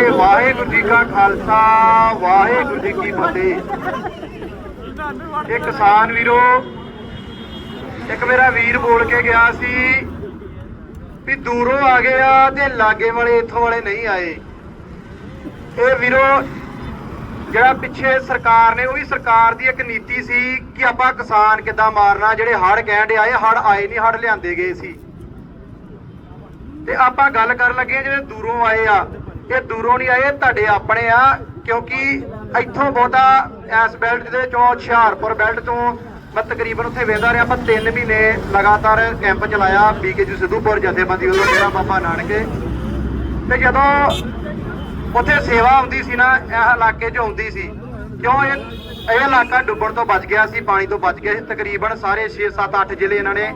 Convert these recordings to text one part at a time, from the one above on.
ਵਾਹਿਗੁਰੂ ਜੀ ਕਾ ਖਾਲਸਾ, ਵਾਹਿਗੁਰੂ ਜੀ ਕੀ ਫਤਿਹ। ਇਹ ਕਿਸਾਨ ਵੀਰੋ, ਇੱਕ ਮੇਰਾ ਵੀਰ ਬੋਲ ਕੇ ਗਿਆ ਸੀ ਵੀ ਦੂਰੋਂ ਆ ਗਏ ਆ ਤੇ ਲਾਗੇ ਵਾਲੇ ਇੱਥੋਂ ਵਾਲੇ ਨਹੀਂ ਆਏ। ਇਹ ਵੀਰੋ, ਜਿਹੜਾ ਪਿੱਛੇ ਸਰਕਾਰ ਨੇ, ਉਹ ਵੀ ਸਰਕਾਰ ਦੀ ਇੱਕ ਨੀਤੀ ਸੀ ਕਿ ਆਪਾਂ ਕਿਸਾਨ ਕਿੱਦਾਂ ਮਾਰਨਾ, ਜਿਹੜੇ ਹੜ ਕਹਿਣ ਆਏ ਹੜ ਆਏ ਨਹੀਂ ਹੜ ਲਿਆਂਦੇ ਗਏ ਸੀ। ਤੇ ਆਪਾਂ ਗੱਲ ਕਰਨ ਲੱਗੇ ਜਿਹੜੇ ਦੂਰੋਂ ਆਏ ਆ ਇਹ ਦੂਰੋਂ ਨਹੀਂ ਆਏ ਇਹ ਤੁਹਾਡੇ ਆਪਣੇ ਆ, ਕਿਉਂਕਿ ਇੱਥੋਂ ਬਹੁਤਾ ਇਸ ਬੈਲਟ ਦੇ ਚੋਂ ਹੁਸ਼ਿਆਰਪੁਰ ਬੈਲਟ ਤੋਂ ਮੈਂ ਤਕਰੀਬਨ ਉੱਥੇ ਵੇਂਦਾ ਰਿਹਾ, ਆਪਾਂ 3 ਮਹੀਨੇ ਲਗਾਤਾਰ ਕੈਂਪ ਚਲਾਇਆ, ਬੀਕੇਜੀ ਸਿੱਧੂਪੁਰ, ਜਥੇਬੰਦੀ ਵੱਲੋਂ ਮੇਰਾ ਬਾਬਾ ਨਾਨਕੇ ਤੇ ਜਦੋਂ ਉੱਥੇ ਸੇਵਾ ਹੁੰਦੀ ਸੀ ਨਾ, ਇਹ ਇਲਾਕੇ 'ਚ ਹੁੰਦੀ ਸੀ, ਕਿਉਂ ਇਹ ਇਹ ਇਲਾਕਾ ਡੁੱਬਣ ਤੋਂ ਬਚ ਗਿਆ ਸੀ, ਪਾਣੀ ਤੋਂ ਬਚ ਗਿਆ ਸੀ, ਤਕਰੀਬਨ ਸਾਰੇ 6 7 8 ਜ਼ਿਲ੍ਹੇ ਇਹਨਾਂ ਨੇ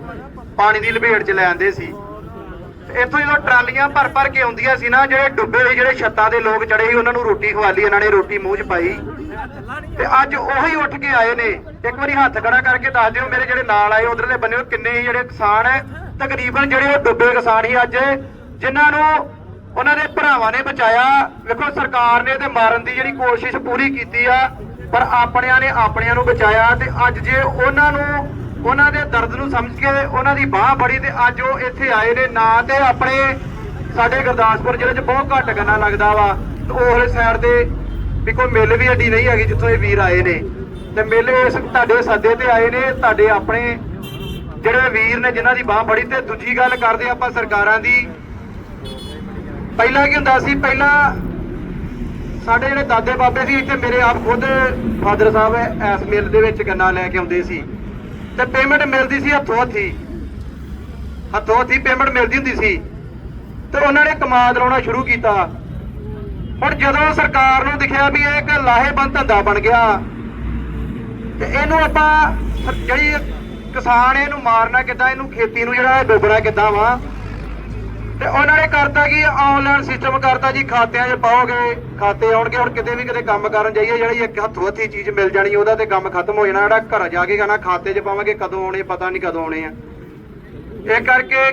ਪਾਣੀ ਦੀ ਲਪੇਟ 'ਚ ਲੈ ਆਂਦੇ ਸੀ। ਇੱਥੋਂ ਜਦੋਂ ਟਰਾਲੀਆਂ ਭਰ ਭਰ ਕੇ ਆਉਂਦੀਆਂ ਸੀ ਨਾ, ਜਿਹੜੇ ਡੁੱਬੇ ਸੀ, ਜਿਹੜੇ ਛੱਤਾਂ ਦੇ ਲੋਕ ਚੜੇ ਸੀ, ਉਹਨਾਂ ਨੂੰ ਰੋਟੀ ਖਵਾਲੀ, ਇਹਨਾਂ ਨੇ ਰੋਟੀ ਮੂੰਹ 'ਚ ਪਾਈ। ਤੇ ਅੱਜ ਉਹੀ ਉੱਠ ਕੇ ਆਏ ਨੇ। ਇੱਕ ਵਾਰੀ ਹੱਥ ਖੜਾ ਕਰਕੇ ਦੱਸ ਦਿਓ, ਮੇਰੇ ਜਿਹੜੇ ਨਾਲ ਆਏ ਉਧਰਲੇ ਬੰਨੇ ਕਿੰਨੇ ਜਿਹੜੇ ਕਿਸਾਨ ਹੈ। ਤਕਰੀਬਨ ਜਿਹੜੇ ਉਹ ਡੁੱਬੇ ਕਿਸਾਨ ਸੀ ਅੱਜ, ਜਿਨ੍ਹਾਂ ਨੂੰ ਉਹਨਾਂ ਦੇ ਭਰਾਵਾਂ ਨੇ ਬਚਾਇਆ। ਵੇਖੋ, ਸਰਕਾਰ ਨੇ ਤੇ ਮਾਰਨ ਦੀ ਜਿਹੜੀ ਕੋਸ਼ਿਸ਼ ਪੂਰੀ ਕੀਤੀ ਆ, ਪਰ ਆਪਣਿਆਂ ਨੇ ਆਪਣਿਆਂ ਨੂੰ ਬਚਾਇਆ। ਤੇ ਅੱਜ ਜੇ ਉਹਨਾਂ ਨੂੰ ਉਹਨਾਂ ਦੇ ਦਰਦ ਨੂੰ ਸਮਝ ਕੇ ਉਹਨਾਂ ਦੀ ਬਾਹ ਬੜੀ ਤੇ ਅੱਜ ਉਹ ਇੱਥੇ ਆਏ ਨੇ ਨਾ ਤੇ ਆਪਣੇ ਸਾਡੇ ਗੁਰਦਾਸਪੁਰ ਜ਼ਿਲ੍ਹੇ 'ਚ ਬਹੁਤ ਘੱਟ ਗੰਨਾ ਲੱਗਦਾ ਵਾ। ਤੇ ਉਹਲੇ ਸਾਈਡ ਤੇ ਵੀ ਕੋਈ ਮਿੱਲ ਵੀ ਅੱਡੀ ਨਹੀਂ ਹੈਗੀ ਜਿੱਥੋਂ ਇਹ ਵੀਰ ਆਏ ਨੇ। ਤੇ ਮੇਲੇ ਇਸ ਤੁਹਾਡੇ ਸੱਦੇ ਤੇ ਆਏ ਨੇ, ਤੁਹਾਡੇ ਆਪਣੇ ਜਿਹੜੇ ਵੀਰ ਨੇ ਜਿਨ੍ਹਾਂ ਦੀ ਬਾਹ ਬੜੀ ਤੇ ਦੂਜੀ ਗੱਲ ਕਰਦੇ ਆਪਾਂ ਸਰਕਾਰਾਂ ਦੀ। ਪਹਿਲਾਂ ਕੀ ਹੁੰਦਾ ਸੀ, ਪਹਿਲਾਂ ਸਾਡੇ ਜਿਹੜੇ ਦਾਦੇ ਬਾਬੇ ਸੀ, ਇੱਥੇ ਮੇਰੇ ਆਪ ਖੁਦ ਫਾਦਰ ਸਾਹਿਬ ਐਸ ਮਿਲ ਦੇ ਵਿੱਚ ਗੰਨਾ ਲੈ ਕੇ ਆਉਂਦੇ ਸੀ। ਤੇ ਪੇਮੈਂਟ ਮਿਲਦੀ ਸੀ ਹੱਥੋਂ ਹੱਥੀ। ਹੱਥੋਂ ਹੱਥੀ ਪੇਮੈਂਟ ਮਿਲਦੀ ਹੁੰਦੀ ਸੀ। ਤੇ ਉਹਨਾਂ ਨੇ ਕਮਾਦ ਲਾਉਣਾ ਸ਼ੁਰੂ ਕੀਤਾ। ਹੁਣ ਜਦੋਂ ਸਰਕਾਰ ਨੂੰ ਦਿਖਿਆ ਵੀ ਇਹ ਇੱਕ ਲਾਹੇਬੰਦ ਧੰਦਾ ਬਣ ਗਿਆ, ਤੇ ਇਹਨੂੰ ਆਪਾਂ ਜਿਹੜੀ ਕਿਸਾਨ ਇਹਨੂੰ ਮਾਰਨਾ ਕਿੱਦਾਂ, ਇਹਨੂੰ ਖੇਤੀ ਨੂੰ ਜਿਹੜਾ ਡੋਬਣਾ ਡੁੱਬਣਾ ਕਿੱਦਾਂ ਵਾ ਤੇ ਉਹਨਾਂ ਨੇ ਕਰਤਾ ਕਿ? ਆਨਲਾਈਨ ਸਿਸਟਮ ਕਰਤਾ ਜੀ, ਖਾਤਿਆਂ 'ਚ ਪਾਓਗੇ, ਖਾਤੇ ਆਉਣਗੇ, ਹੁਣ ਕਿਤੇ ਵੀ ਕਿਤੇ ਕੰਮ ਕਰਨ ਜਾਈਏ, ਜਿਹੜੀ ਇੱਕ ਹੱਥੋਂ ਹੱਥੀ ਚੀਜ਼ ਮਿਲ ਜਾਣੀ, ਉਹਦਾ ਤੇ ਕੰਮ ਖਤਮ ਹੋ ਜਾਣਾ, ਜਿਹੜਾ ਘਰ ਜਾ ਕੇ ਕਹਣਾ ਖਾਤੇ 'ਚ ਪਾਵਾਂਗੇ, ਕਦੋਂ ਆਉਣੇ, ਪਤਾ ਨਹੀਂ ਕਦੋਂ ਆਉਣੇ ਆ। ਇਹ ਕਰਕੇ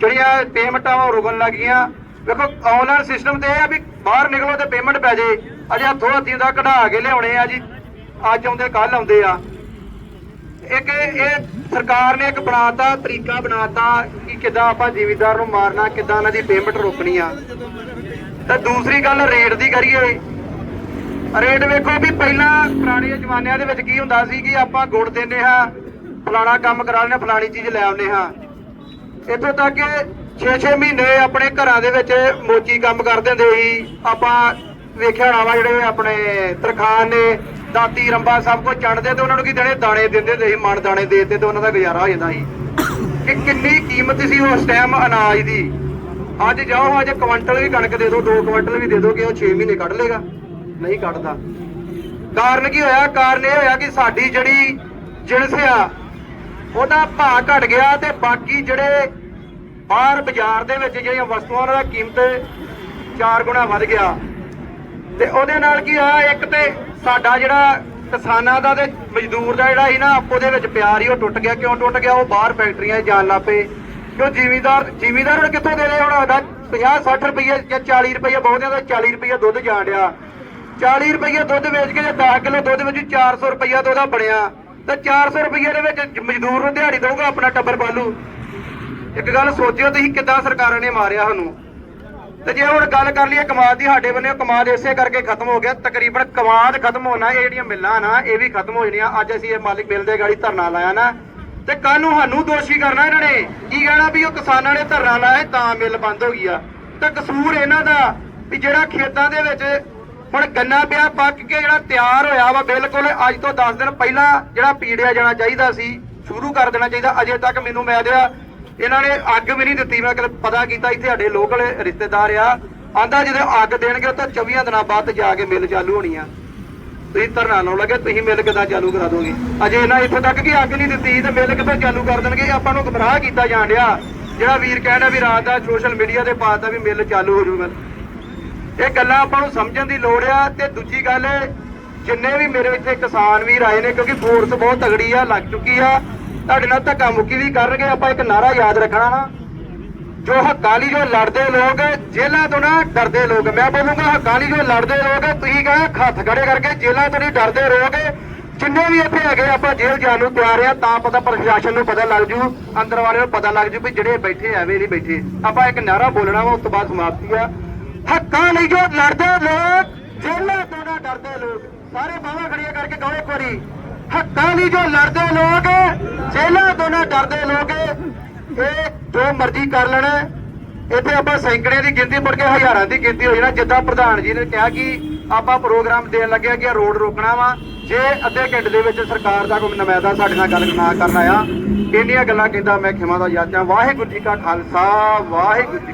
ਜਿਹੜੀਆਂ ਪੇਮੈਂਟਾਂ ਉਹ ਰੁਕਣ ਲੱਗੀਆਂ ਵੇਖੋ ਆਨਲਾਈਨ ਸਿਸਟਮ ਤੇ ਇਹ ਆ ਵੀ ਬਾਹਰ ਨਿਕਲੋ ਤੇ ਪੇਮੈਂਟ ਪੈ ਜੇ। ਅਜੇ ਹੱਥੋਂ ਹੱਥੀ ਦਾ ਕਢਾ ਕੇ ਲਿਆਉਣੇ ਆ ਜੀ। ਅੱਜ ਆਉਂਦੇ ਕੱਲ ਆਉਂਦੇ ਆ। ਇੱਕ ਇਹ ਸਰਕਾਰ ਨੇ ਇੱਕ ਬਣਾਤਾ, ਤਰੀਕਾ ਬਣਾਤਾ ਕਿ ਕਿੱਦਾਂ ਆਪਾਂ ਜ਼ਿਮੀਦਾਰ ਨੂੰ ਮਾਰਨਾ, ਕਿੱਦਾਂ ਉਹਨਾਂ ਦੀ ਪੇਮੈਂਟ ਰੋਕਣੀ ਆ। ਤੇ ਦੂਸਰੀ ਗੱਲ ਰੇਟ ਦੀ ਕਰੀਏ ਰੇਟ ਵੇਖੋ ਵੀ ਪਹਿਲਾਂ ਪੁਰਾਣੇ ਜ਼ਮਾਨਿਆਂ ਦੇ ਵਿੱਚ ਕੀ ਹੁੰਦਾ ਸੀ ਕਿ ਆਪਾਂ ਗੁੜ ਦਿੰਦੇ ਹਾਂ, ਫਲਾਣਾ ਕੰਮ ਕਰਾ ਲੈਣਾ ਫਲਾਣੀ ਚੀਜ਼ ਲੈ ਆਉਂਦੇ ਹਾਂ। ਇੱਥੋਂ ਤੱਕ ਕਿ 6-6 ਮਹੀਨੇ ਆਪਣੇ ਘਰਾਂ ਦੇ ਵਿੱਚ ਮੋਚੀ ਕੰਮ ਕਰਦੇ ਹੁੰਦੇ ਸੀ। ਆਪਾਂ ਵੇਖਿਆ ਹੋਣਾ ਵਾ ਜਿਹੜੇ ਆਪਣੇ ਤਰਖਾਨ ਨੇ, ਦਾਤੀ ਰੰਬਾ ਸਭ ਕੁਝ ਚੜਦੇ ਤੇ ਉਹਨਾਂ ਨੂੰ ਕੀ ਦੇਣੇ? ਦਾਣੇ ਦਿੰਦੇ ਹੁੰਦੇ ਸੀ, ਮਣ ਦਾਣੇ ਦੇ ਦਿੱਤੇ ਤੇ ਉਹਨਾਂ ਦਾ ਗੁਜ਼ਾਰਾ ਹੋ ਜਾਂਦਾ ਸੀ। ਕਿ ਕਿੰਨੀ ਕੀਮਤ ਸੀ ਉਸ ਟਾਈਮ ਅਨਾਜ ਦੀ? ਅੱਜ ਜਾਓ, ਅੱਜ ਕੁਇੰਟਲ ਵੀ ਕਣਕ ਦੇ ਦਿਓ 2 ਕੁਇੰਟਲ ਵੀ ਦੇ ਦਿਓ ਕਿ ਉਹ 6 ਮਹੀਨੇ ਕੱਢ ਲੇਗਾ ਨਹੀਂ ਕੱਢਦਾ। ਕਾਰਨ ਕੀ ਹੋਇਆ? ਕਾਰਨ ਇਹ ਹੋਇਆ ਕਿ ਸਾਡੀ ਜਿਹੜੀ ਜਿਣਸ ਆ, ਉਹਦਾ ਭਾਅ ਘਟ ਗਿਆ ਤੇ ਬਾਕੀ ਜਿਹੜੇ ਬਾਹਰ ਬਾਜ਼ਾਰ ਦੇ ਵਿੱਚ ਜਿਹੜੀਆਂ ਵਸਤੂਆਂ, ਉਹਨਾਂ ਦਾ ਕੀਮਤ 4 ਗੁਣਾ ਵੱਧ ਗਿਆ। ਤੇ ਉਹਦੇ ਨਾਲ ਕੀ ਹੋਇਆ? ਇੱਕ ਤੇ ਸਾਡਾ ਜਿਹੜਾ ਕਿਸਾਨਾਂ ਦਾ ਤੇ ਮਜ਼ਦੂਰ ਦਾ ਜਿਹੜਾ ਸੀ ਨਾ, ਆਪੋ ਦੇ ਵਿੱਚ ਪਿਆਰ ਹੀ ਉਹ ਟੁੱਟ ਗਿਆ। ਕਿਉਂ ਟੁੱਟ ਗਿਆ? ਉਹ ਬਾਹਰ ਫੈਕਟਰੀਆਂ ਜਾਣ ਲੱਗ ਪਏ। ਕਿਉਂ ਜ਼ਿਮੀਦਾਰ ਜ਼ਿਮੀਦਾਰ ਹੁਣ ਕਿੱਥੋਂ ਦੇ ਰਹੇ? ਹੁਣ ਸਾਡਾ 50 60 ਰੁਪਏ ਜਾਂ 40 ਰੁਪਏ ਬਹੁਤਿਆਂ ਦਾ 40 ਰੁਪਏ ਦੁੱਧ ਜਾਣ ਡਿਆ। 40 ਰੁਪਏ ਦੁੱਧ ਵੇਚ ਕੇ ਜੇ 10 ਕਿਲੋ ਦੁੱਧ ਵਿੱਚ 400 ਰੁਪਏ ਉਹਦਾ ਬਣਿਆ। ਤੇ 400 ਰੁਪਏ ਦੇ ਵਿੱਚ ਮਜ਼ਦੂਰ ਨੂੰ ਦਿਹਾੜੀ ਦਊਗਾ ਆਪਣਾ ਟੱਬਰ ਪਾਲੂ ਇੱਕ ਗੱਲ ਸੋਚਿਓ ਤੁਸੀਂ ਕਿੱਦਾਂ ਸਰਕਾਰਾਂ ਨੇ ਮਾਰਿਆ ਸਾਨੂੰ। ਤੇ ਜੇ ਹੁਣ ਗੱਲ ਕਰ ਲਈਏ ਕਮਾਦ ਦੀ, ਸਾਡੇ ਬੰਨੇ ਕਮਾਦ ਇਸੇ ਕਰਕੇ ਖਤਮ ਹੋ ਗਿਆ, ਤਕਰੀਬਨ ਕਮਾਦ ਖਤਮ ਹੋਣਾ, ਇਹ ਜਿਹੜੀਆਂ ਮਿੱਲਾਂ ਨਾ, ਇਹ ਵੀ ਖਤਮ ਹੋ ਜਾਣੀਆਂ। ਅੱਜ ਅਸੀਂ ਇਹ ਮਾਲਿਕ ਮਿਲ ਦੇ ਗਾੜੀ ਧਰਨਾ ਲਾਇਆ ਨਾ। ਤੇ ਕੱਲ ਨੂੰ ਸਾਨੂੰ ਦੋਸ਼ੀ ਕਰਨਾ ਇਹਨਾਂ ਨੇ। ਕੀ ਕਹਿਣਾ ਵੀ ਉਹ ਕਿਸਾਨਾਂ ਨੇ ਧਰਨਾ ਲਾਇਆ, ਤਾਂ ਮਿੱਲ ਬੰਦ ਹੋ ਗਈ ਆ। ਤੇ ਕਸੂਰ ਇਹਨਾਂ ਦਾ ਵੀ ਜਿਹੜਾ ਖੇਤਾਂ ਦੇ ਵਿੱਚ ਹੁਣ ਗੰਨਾ ਪਿਆ, ਪੱਕ ਕੇ ਜਿਹੜਾ ਤਿਆਰ ਹੋਇਆ ਵਾ, ਬਿਲਕੁਲ ਅੱਜ ਤੋਂ 10 ਦਿਨ ਪਹਿਲਾਂ ਜਿਹੜਾ ਪੀੜਿਆ ਜਾਣਾ ਚਾਹੀਦਾ ਸੀ, ਸ਼ੁਰੂ ਕਰ ਦੇਣਾ ਚਾਹੀਦਾ। ਅਜੇ ਤੱਕ ਮੈਨੂੰ ਮੈਂ ਦਿਆ ਇਹਨਾਂ ਨੇ ਅੱਗ ਵੀ ਨਹੀਂ ਦਿੱਤੀ, ਮੈਂ ਕਦੇ ਪਤਾ ਕੀਤਾ, ਇੱਥੇ ਸਾਡੇ ਲੋਕਲ ਰਿਸ਼ਤੇਦਾਰ ਆ। ਆਂਦਾ ਜਦੋਂ ਅੱਗ ਦੇਣਗੇ ਤਾਂ 24 ਦਿਨਾਂ ਬਾਅਦ ਜਾ ਕੇ ਮਿਲ ਚਾਲੂ ਹੋਣੀ ਆ। ਤੁਸੀਂ ਧਰਨਾ ਲਾਉਣ ਲੱਗੇ, ਤੁਸੀਂ ਮਿਲ ਕਿੱਦਾਂ ਚਾਲੂ ਕਰਾ ਦੋਗੇ? ਅਜੇ ਇਹਨਾਂ ਇੱਥੋਂ ਤੱਕ ਕਿ ਅੱਗ ਨਹੀਂ ਦਿੱਤੀ, ਤੇ ਮਿਲ ਕਿੱਥੋਂ ਚਾਲੂ ਕਰ ਦੇਣਗੇ ਆਪਾਂ ਨੂੰ ਗਮਰਾਹ ਕੀਤਾ ਜਾਣ ਡਿਆ। ਜਿਹੜਾ ਵੀਰ ਕਹਿੰਦਾ ਵੀ ਰਾਤ ਦਾ ਸੋਸ਼ਲ ਮੀਡੀਆ ਤੇ ਪਾਤਾ ਵੀ ਮਿਲ ਚਾਲੂ ਹੋ ਜੂਗਾ ਇਹ ਗੱਲਾਂ ਆਪਾਂ ਨੂੰ ਸਮਝਣ ਦੀ ਲੋੜ ਆ, ਤੇ ਦੂਜੀ ਗੱਲ, ਜਿੰਨੇ ਵੀ ਮੇਰੇ ਇੱਥੇ ਕਿਸਾਨ ਵੀਰ ਆਏ ਨੇ, ਕਿਉਂਕਿ ਫੋਰਸ ਬਹੁਤ ਤਗੜੀ ਆ, ਲੱਗ ਚੁੱਕੀ ਆ। ਤੁਹਾਡੇ ਨਾਲ ਧੱਕਾ ਮੁੱਕੀ ਵੀ ਕਰਨਗੇ, ਆਪਾਂ ਇੱਕ ਨਾਰਾ ਯਾਦ ਰੱਖਣਾ ਨਾ ਜੋ ਹੱਕਾਂ ਲਈ ਜੋ ਲੜਦੇ ਲੋਕ ਜੇਲ੍ਹਾਂ ਤੋਂ ਨਾ ਡਰਦੇ ਲੋਕ। ਮੈਂ ਬੋਲੂੰਗਾ ਹੱਕਾਂ ਲਈ ਜੋ ਲੜਦੇ ਲੋਕ ਤੁਸੀਂ ਕਹੇ ਹੱਥ ਖੜੇ ਕਰਕੇ ਜੇਲ੍ਹਾਂ ਤੋਂ ਨਹੀਂ ਡਰਦੇ ਲੋਕ। ਜਿੰਨੇ ਵੀ ਇੱਥੇ ਹੈਗੇ ਆਪਾਂ ਜੇਲ੍ਹ ਜਾਣ ਨੂੰ ਤਿਆਰ ਆ, ਤਾਂ ਪਤਾ ਪ੍ਰਸ਼ਾਸਨ ਨੂੰ ਪਤਾ ਲੱਗ ਜੂ, ਅੰਦਰ ਵਾਲਿਆਂ ਨੂੰ ਪਤਾ ਲੱਗ ਜੂ ਵੀ ਜਿਹੜੇ ਬੈਠੇ ਐਵੇਂ ਨਹੀਂ ਬੈਠੇ। ਆਪਾਂ ਇੱਕ ਨਾਰਾ ਬੋਲਣਾ ਵਾ, ਉਸ ਤੋਂ ਬਾਅਦ ਸਮਾਪਤੀ ਆ। ਹੱਕਾਂ ਲਈ ਜੋ ਲੜਦੇ ਲੋਕ, ਜੇਲ੍ਹਾਂ ਤੋਂ ਨਾ ਡਰਦੇ ਲੋਕ। ਸਾਰੇ ਬਾਹਾਂ ਖੜੀਆਂ ਕਰਕੇ ਕਹੋ ਇੱਕ ਵਾਰੀ ਹੱਕਾਂ ਲਈ ਜੋ ਲੜਦੇ ਲੋਕ ਜੇਲ੍ਹਾਂ ਤੋਂ ਲੋਕ ਇਹ ਜੋ ਮਰਜ਼ੀ ਕਰ ਲੈਣਾ। ਇੱਥੇ ਆਪਾਂ ਸੈਂਕੜੇ ਦੀ ਗਿਣਤੀ ਮੁੜ ਕੇ ਹਜ਼ਾਰਾਂ ਦੀ ਗਿਣਤੀ ਹੋ ਜਾਣਾ ਜਿੱਦਾਂ ਪ੍ਰਧਾਨ ਜੀ ਨੇ ਕਿਹਾ ਕਿ ਆਪਾਂ ਪ੍ਰੋਗਰਾਮ ਦੇਣ ਲੱਗਿਆ ਕਿ ਰੋਡ ਰੋਕਣਾ ਵਾ। ਜੇ ਅੱਧੇ ਘੰਟੇ ਦੇ ਵਿੱਚ ਸਰਕਾਰ ਦਾ ਕੋਈ ਨੁਮਾਇੰਦਾ ਸਾਡੇ ਨਾਲ ਗੱਲ ਨਾ ਕਰਨ ਆਇਆ, ਇੰਨੀਆਂ ਗੱਲਾਂ ਕਹਿੰਦਾ ਮੈਂ ਖਿਮਾ ਦਾ ਯਾਦਾਂ ਵਾਹਿਗੁਰੂ ਜੀ ਕਾ ਖਾਲਸਾ, ਵਾਹਿਗੁਰੂ ਜੀ